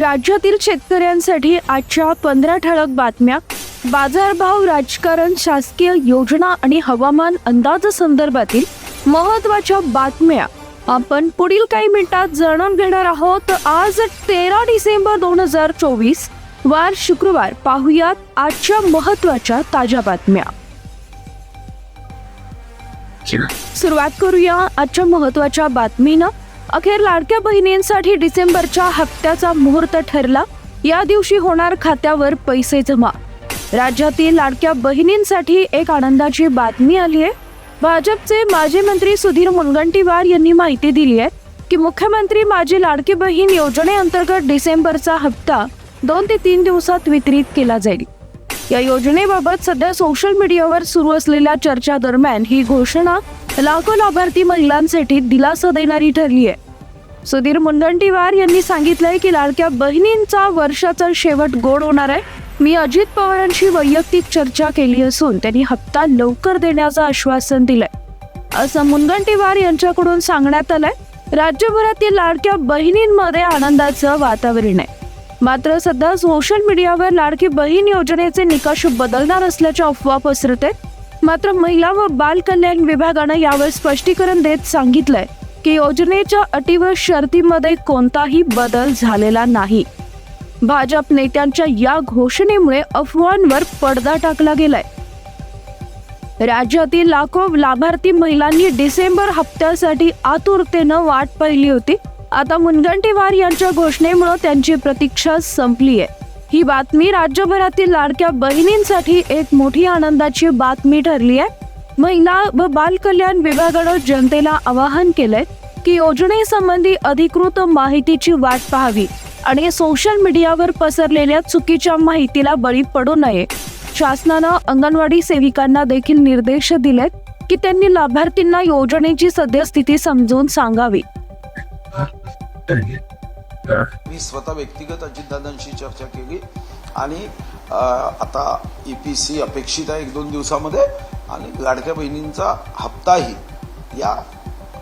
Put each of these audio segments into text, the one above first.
राज्यातील शेतकऱ्यांसाठी आजच्या पंधरा ठळक बातम्या. बाजारभाव राजकारण शासकीय योजना आणि हवामान अंदाज संदर्भातील महत्त्वाच्या बातम्या. आपण पुढील काही मिनिटात जाणून घेणार आहोत. आज तेरा डिसेंबर दोन हजार चोवीस वार शुक्रवार. पाहुयात आजच्या महत्त्वाच्या ताज्या बातम्या. सुरुवात करूया आजच्या महत्त्वाच्या बातमीनं. अखेर लाडक्या बहिणींसाठी डिसेंबरच्या हप्त्याचा मुहूर्त ठरला. या दिवशी होणार खात्यावर पैसे जमा. राज्यातील लाडक्या बहिणींसाठी एक आनंदाची बातमी आली आहे. भाजपचे माजी मंत्री सुधीर मुनगंटीवार यांनी माहिती दिली आहे की मुख्यमंत्री माझी लाडकी बहीण योजनेअंतर्गत डिसेंबरचा हप्ता दोन ते तीन दिवसात वितरित केला जाईल. या योजनेबाबत सध्या सोशल मीडियावर सुरू असलेल्या चर्चा दरम्यान ही घोषणा लाखो लाभार्थी महिलांसाठी दिलासा देणारी ठरली आहे. सुधीर मुनगंटीवार यांनी सांगितलंय की लाडक्या बहिणींचा वर्षाचा शेवट गोड होणार आहे. मी अजित पवारांशी वैयक्तिक चर्चा केली असून त्यांनी हप्ता लवकर देण्याचं आश्वासन दिलंय. असं मुनगंटीवार यांच्याकडून सांगण्यात आलंय. राज्यभरातील लाडक्या बहिणींमध्ये आनंदाचं वातावरण आहे. मात्र सध्या सोशल मीडियावर लाडकी बहीण योजनेचे निकष बदलणार असल्याच्या अफवा पसरत आहेत. मात्र महिला व बाल कल्याण विभागानं यावर स्पष्टीकरण देत सांगितलंय की योजनेच्या अटी व शर्तीमध्ये कोणताही बदल झालेला नाही. भाजप नेत्यांच्या या घोषणेमुळे अफवांवर पडदा टाकला गेलाय. राज्यातील लाखो लाभार्थी महिलांनी डिसेंबर हप्त्यासाठी आतुरतेनं वाट पाहिली होती. आता मुनगंटीवार यांच्या घोषणेमुळे त्यांची प्रतीक्षा संपली आहे ही बातमी राज्यभरातील लाडक्या बहिणींसाठी एक मोठी आनंदाची बातमी ठरली आहे. महिला व बाल कल्याण विभागानं जनतेला आवाहन केलंय की योजनेसंबंधी अधिकृत माहितीची वाट पाहावी आणि सोशल मीडियावर पसरलेल्या चुकीच्या माहितीला बळी पडू नये. शासनानं अंगणवाडी सेविकांना देखील निर्देश दिलेत की त्यांनी लाभार्थींना योजनेची सद्यस्थिती समजून सांगावी. मी स्वतः व्यक्तिगत अजितदादांशी चर्चा केली आणि आता ई पी सी अपेक्षित आहे एक दोन दिवसामध्ये आणि लाडक्या बहिणींचा हप्ताही या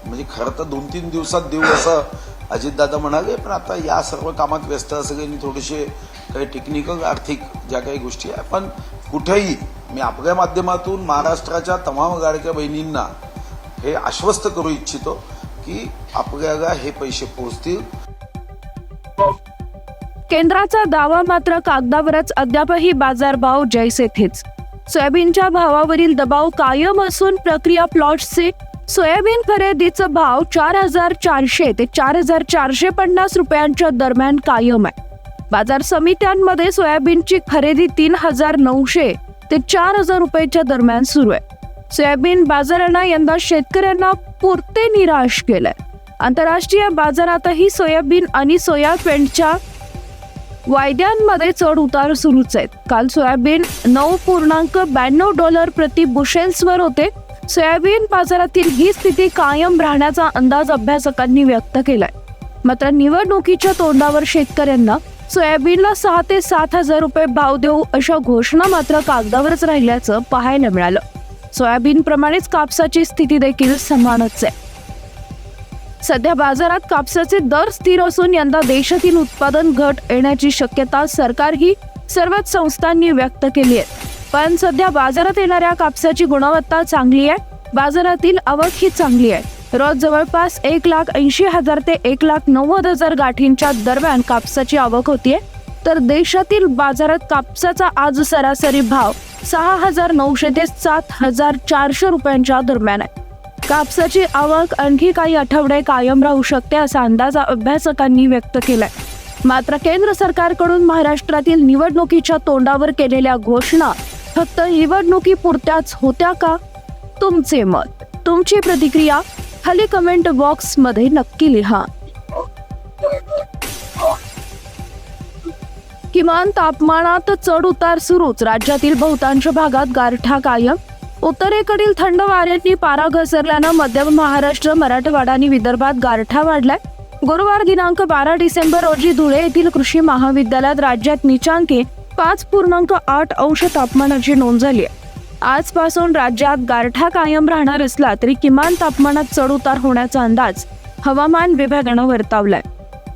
म्हणजे खरं तर दोन तीन दिवसात देऊ असं अजितदादा म्हणाले पण आता या सर्व कामात व्यस्त सगळ्यांनी थोडेसे काही टेक्निकल आर्थिक ज्या काही गोष्टी आहे पण कुठेही मी आपल्या माध्यमातून महाराष्ट्राच्या तमाम लाडक्या बहिणींना हे आश्वस्त करू इच्छितो की आपल्याला हे पैसे पोहोचतील. केंद्राचा दावा मात्र कागदावरच अद्यापही बाजारभाव जैसे थेच सोयाबीनच्या भावावरील दबाव कायम असून प्रक्रिया प्लॉट्सचे सोयाबीन खरेदीचा भाव चार हजार चारशे ते चार हजार चारशे पन्नास रुपयांच्या दरम्यान कायम आहे. बाजार समित्यांमध्ये सोयाबीनची खरेदी तीन हजार नऊशे ते चार हजार रुपयाच्या दरम्यान सुरू आहे. सोयाबीन बाजारानं यंदा शेतकऱ्यांना पुरते निराश केलंय. आंतरराष्ट्रीय बाजारातही सोयाबीन आणि सोयाबीनच्या वायद्यांमध्ये चढ उतार सुरूच आहेत. काल सोयाबीन नऊ पूर्णांक ब्याण्णव डॉलर प्रति बुशेल्सवर होते. सोयाबीन बाजारातील ही स्थिती कायम राहण्याचा अंदाज अभ्यासकांनी व्यक्त केलाय. मात्र निवडणुकीच्या तोंडावर शेतकऱ्यांना सोयाबीनला सहा ते सात हजार रुपये भाव देऊ अशा घोषणा मात्र कागदावरच राहिल्याचं पाहायला मिळालं. सोयाबीन प्रमाणेच कापसाची स्थिती देखील समानच आहे. सध्या बाजारात कापसाचे दर स्थिर असून यंदा देशातील उत्पादन घट येण्याची शक्यता सरकारही सर्वच संस्थांनी व्यक्त केली आहे. पण सध्या बाजारात येणाऱ्या कापसाची गुणवत्ता चांगली आहे. बाजारातील आवक ही चांगली आहे. रोज जवळपास एक लाख ऐंशी हजार ते एक लाख नव्वद हजार गाठींच्या दरम्यान कापसाची आवक होतीये. तर देशातील बाजारात कापसाचा आज सरासरी भाव सहा हजार नऊशे ते सात हजार चारशे रुपयांच्या दरम्यान आहे. कापसाची आवक आणखी काही आठवडे कायम राहू शकते असा अंदाज अभ्यासकांनी व्यक्त केलाय. मात्र केंद्र सरकारकडून महाराष्ट्रातील निवडणुकीच्या तोंडावर केलेल्या घोषणा फक्त निवडणुकीपुरत्याच होत्या का? तुमचे मत तुमची प्रतिक्रिया खाली कमेंट बॉक्समध्ये नक्की लिहा. किमान तापमानात चढ उतार सुरूच राज्यातील बहुतांश भागात गारठा कायम उत्तरेकडील थंड वाऱ्यांनी पारा घसरल्यानं मध्य महाराष्ट्र मराठवाडा आणि विदर्भात गारठा वाढलाय. गुरुवार दिनांक बारा डिसेंबर रोजी धुळे येथील कृषी महाविद्यालयात राज्यात निचांकी पाच पूर्णांक आठ अंश तापमानाची नोंद झाली आहे. आजपासून राज्यात गारठा कायम राहणार असला तरी किमान तापमानात चढ उतार होण्याचा अंदाज हवामान विभागानं वर्तवलाय.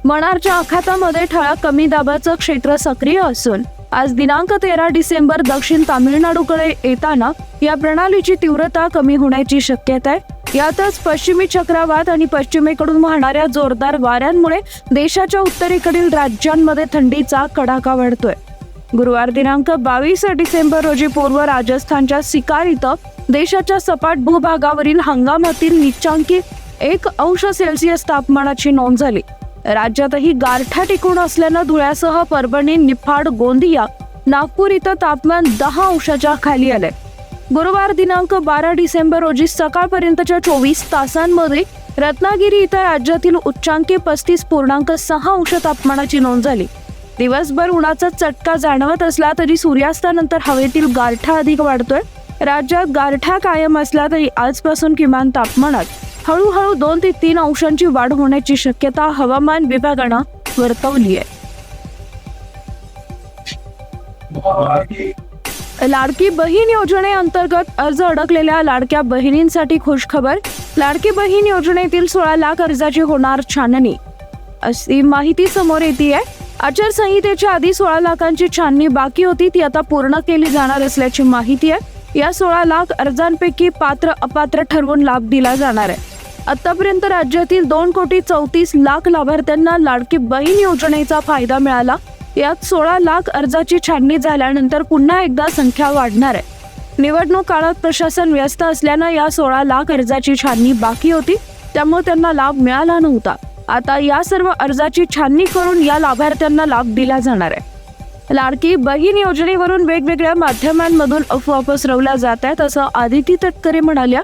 मणारच्या आखातामध्ये ठळक कमी दाबाचं क्षेत्र सक्रिय असून आज दिनांक तेरा डिसेंबर दक्षिण तामिळनाडूकडे येताना या प्रणालीची तीव्रता कमी होण्याची शक्यता आहे. यातच पश्चिमी चक्रवात आणि पश्चिमेकडून वाहणाऱ्या जोरदार वाऱ्यांमुळे देशाच्या उत्तरेकडील राज्यांमध्ये थंडीचा कडाका वाढतोय. गुरुवार दिनांक बावीस डिसेंबर रोजी पूर्व राजस्थानच्या सिकार इथं देशाच्या सपाट भूभागावरील हंगामातील निचांकी एक अंश सेल्सिअस तापमानाची नोंद झाली. राज्यातही गारठा टिकून असल्यानं धुळ्यासह परभणी निफाड गोंदिया नागपूर इथं तापमान दहा अंशाच्या खाली आलंय. गुरुवार दिनांक बारा डिसेंबर रोजी सकाळपर्यंतच्या चोवीस तासांमध्ये रत्नागिरी इथं राज्यातील उच्चांकी पस्तीस पूर्णांक सहा अंश तापमानाची नोंद झाली. दिवसभर उन्हाचा चटका जाणवत असला तरी सूर्यास्तानंतर हवेतील गारठा अधिक वाढतोय. राज्यात गारठा कायम असला तरी आजपासून किमान तापमानात हळूहळू दोन ते तीन अंशांची वाढ होण्याची शक्यता हवामान विभागानं वर्तवली आहे. लाडकी बहीण योजनेअंतर्गत अर्ज अडकलेल्या लाडक्या बहिणींसाठी खुशखबर लाडकी बहीण योजनेतील सोळा लाख अर्जाची होणार छाननी अशी माहिती समोर येते आहे आचारसंहितेच्या आधी सोळा लाखांची छाननी बाकी होती ती आता पूर्ण केली जाणार असल्याची माहिती आहे. या सोळा लाख अर्जांपैकी पात्र अपात्र ठरवून लाभ दिला जाणार आहे. आतापर्यंत राज्यातील दोन कोटी चौतीस लाख लाभार्थ्यांना लाडकी बहीण योजनेचा फायदा मिळाला. यात सोळा लाख अर्जाची छाननी झाल्यानंतर पुन्हा एकदा संख्या वाढणार आहे. निवडणूक काळात प्रशासन व्यस्त असल्यानं या सोळा लाख अर्जाची छाननी बाकी होती. त्यामुळे त्यांना लाभ मिळाला नव्हता. आता या सर्व अर्जाची छाननी करून या लाभार्थ्यांना लाभ दिला जाणार आहे. लाडकी बहीण योजनेवरून वेगवेगळ्या माध्यमांमधून अफवा पसरवल्या जात आहेत असं आदिती तटकरे म्हणाल्या.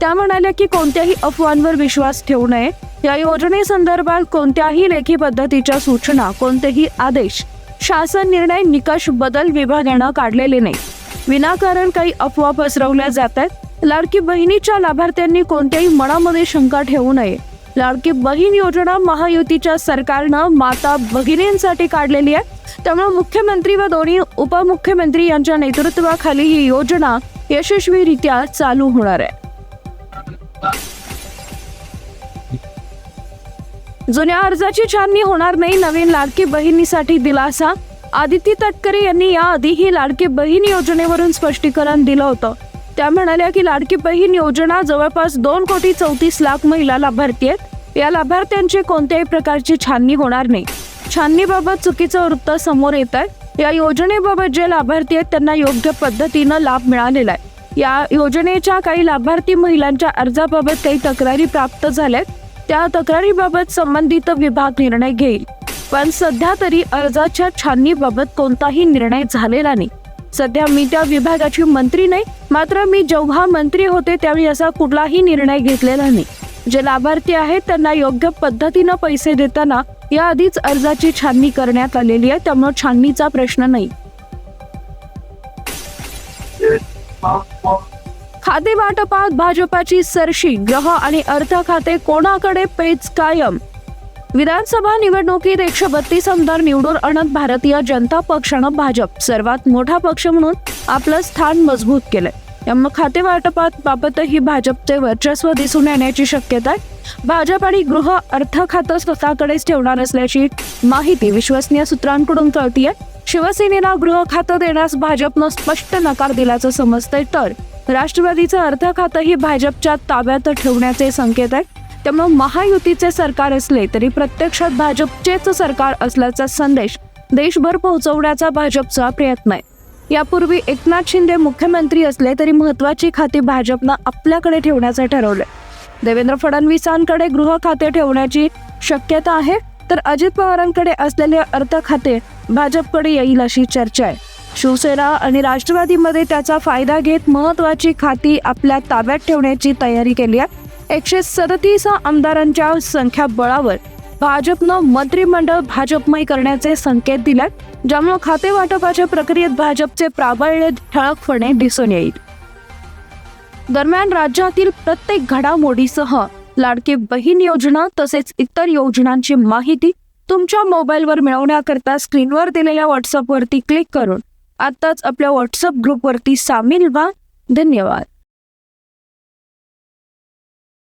त्या म्हणाल्या की कोणत्याही अफवांवर विश्वास ठेवू नये. या योजनेसंदर्भात कोणत्याही लेखी पद्धतीच्या सूचना कोणतेही आदेश शासन निर्णय निकष बदल विभागानं काढलेले नाही. विनाकारण काही अफवा पसरवल्या जात आहेत. लाडकी बहिणीच्या लाभार्थ्यांनी कोणत्याही मनामध्ये शंका ठेवू नये. लाडकी बहीण योजना महायुतीच्या सरकारनं माता भगिनींसाठी काढलेली आहे. त्यामुळे मुख्यमंत्री व दोन्ही उपमुख्यमंत्री यांच्या नेतृत्वाखाली ही योजना यशस्वीरित्या चालू होणार आहे. जुन्या अर्जाची छाननी होणार नाही नवीन लाडकी बहिणीसाठी दिलासा. आदिती तटकरे यांनी याआधीही लाडकी बहीण योजनेवरून स्पष्टीकरण दिलं होतं. त्या म्हणाल्या की लाडकी बहीण योजना जवळपास दोन कोटी चौतीस लाख महिला लाभार्थी आहेत. या लाभार्थ्यांची कोणत्याही प्रकारची छाननी होणार नाही. छाननीबाबत चुकीचं वृत्त समोर येत आहे या योजनेबाबत जे लाभार्थी आहेत त्यांना योग्य पद्धतीनं लाभ मिळालेला आहे. या योजनेच्या काही लाभार्थी महिलांच्या अर्जाबाबत काही तक्रारी प्राप्त झाल्यात. त्या तक्रारीबाबत संबंधित विभाग निर्णय घेईल. पण सध्या तरी अर्जाच्या छाननीबाबत कोणताही निर्णय झालेला नाही. सध्या मी त्या विभागाची मंत्री नाही मात्र मी जेव्हा मंत्री होते त्यावेळी असा कुठलाही निर्णय घेतलेला नाही. जे लाभार्थी आहेत त्यांना योग्य पद्धतीनं पैसे देताना याआधीच अर्जाची छाननी करण्यात आलेली आहे त्यामुळे छाननीचा प्रश्न नाही. खाते वाटपात भाजपाची सरशी ग्रह आणि अर्थ खाते कोणाकडे पेच कायम? विधानसभा निवडणुकीत एकशे बत्तीस आमदार निवडून आणत भारतीय जनता पक्षानं भाजप. सर्वात मोठा पक्ष म्हणून आपलं स्थान मजबूत केलंय. त्यामुळे खाते वाटपात बाबतही भाजपचे वर्चस्व दिसून येण्याची शक्यता आहे. भाजप आणि गृह अर्थ खातं स्वतःकडेच ठेवणार असल्याची माहिती विश्वसनीय सूत्रांकडून कळतीये. शिवसेनेला गृह खातं देण्यास भाजपनं स्पष्ट नकार दिल्याचं समजतंय तर. राष्ट्रवादीचं अर्थ खातंही भाजपच्या ताब्यात ठेवण्याचे संकेत आहेत. त्यामुळे महायुतीचे सरकार असले तरी प्रत्यक्षात भाजपचेच सरकार असल्याचा संदेश देशभर पोहोचवण्याचा भाजपचा प्रयत्न आहे. यापूर्वी एकनाथ शिंदे मुख्यमंत्री असले तरी महत्वाची खाती भाजपनं आपल्याकडे ठेवण्याचं ठरवलंय. देवेंद्र फडणवीसांकडे गृह खाते ठेवण्याची शक्यता आहे? तर अजित पवारांकडे असलेले अर्थ खाते भाजपकडे येईल अशी चर्चा आहे. शिवसेना आणि राष्ट्रवादीमध्ये त्याचा फायदा घेत महत्वाची खाती आपल्या ताब्यात ठेवण्याची तयारी केली आहे. एकशे सदतीस आमदारांच्या संख्याबळावर भाजपनं मंत्रिमंडळ भाजपमय करण्याचे संकेत दिल्यात ज्यामुळे खाते वाटपाच्या प्रक्रियेत भाजपचे प्राबल्य ठळकपणे दिसून येईल. दरम्यान राज्यातील प्रत्येक घडामोडीसह लाडकी बहीण योजना तसेच इतर योजनांची माहिती तुमच्या मोबाईलवर मिळवण्याकरता स्क्रीनवर दिलेल्या व्हॉट्सअपवरती क्लिक करून आत्ताच आपल्या व्हॉट्सअप ग्रुपवरती सामील व्हा. धन्यवाद.